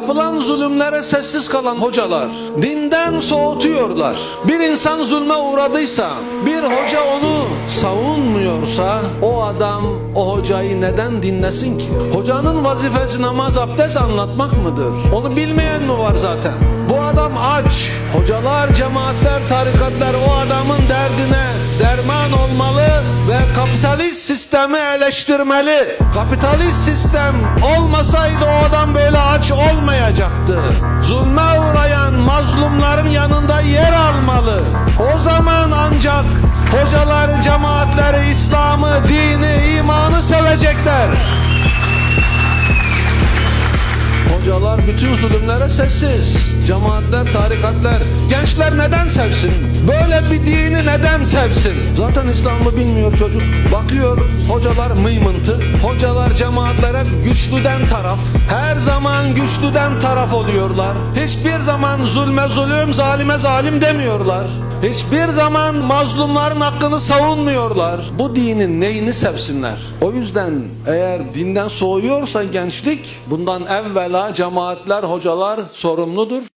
Yapılan zulümlere sessiz kalan hocalar dinden soğutuyorlar. Bir insan zulme uğradıysa, bir hoca onu savunmuyorsa o adam o hocayı neden dinlesin ki? Hocanın vazifesi namaz abdest anlatmak mıdır? Onu bilmeyen mi var zaten? Bu adam aç. Hocalar, cemaatler, tarikatlar o adamın derdine derman olmalı ve kapitalist sistemi eleştirmeli. Kapitalist sistem olmasaydı o adam olmayacaktı. Zulme uğrayan mazlumların yanında yer almalı. O zaman ancak hocalar, cemaatleri, İslam'ı, dini, imanı sevecekler. Hocalar bütün zulümlere sessiz. Cemaatler, tarikatlar. Gençler neden sevsin? Böyle dini neden sevsin? Zaten İslam'ı bilmiyor çocuk. Bakıyor hocalar mıymıntı. Hocalar cemaatlere güçlüden taraf. Her zaman güçlüden taraf oluyorlar. Hiçbir zaman zulme zulüm, zalime zalim demiyorlar. Hiçbir zaman mazlumların hakkını savunmuyorlar. Bu dinin neyini sevsinler? O yüzden eğer dinden soğuyorsa gençlik bundan evvela cemaatler, hocalar sorumludur.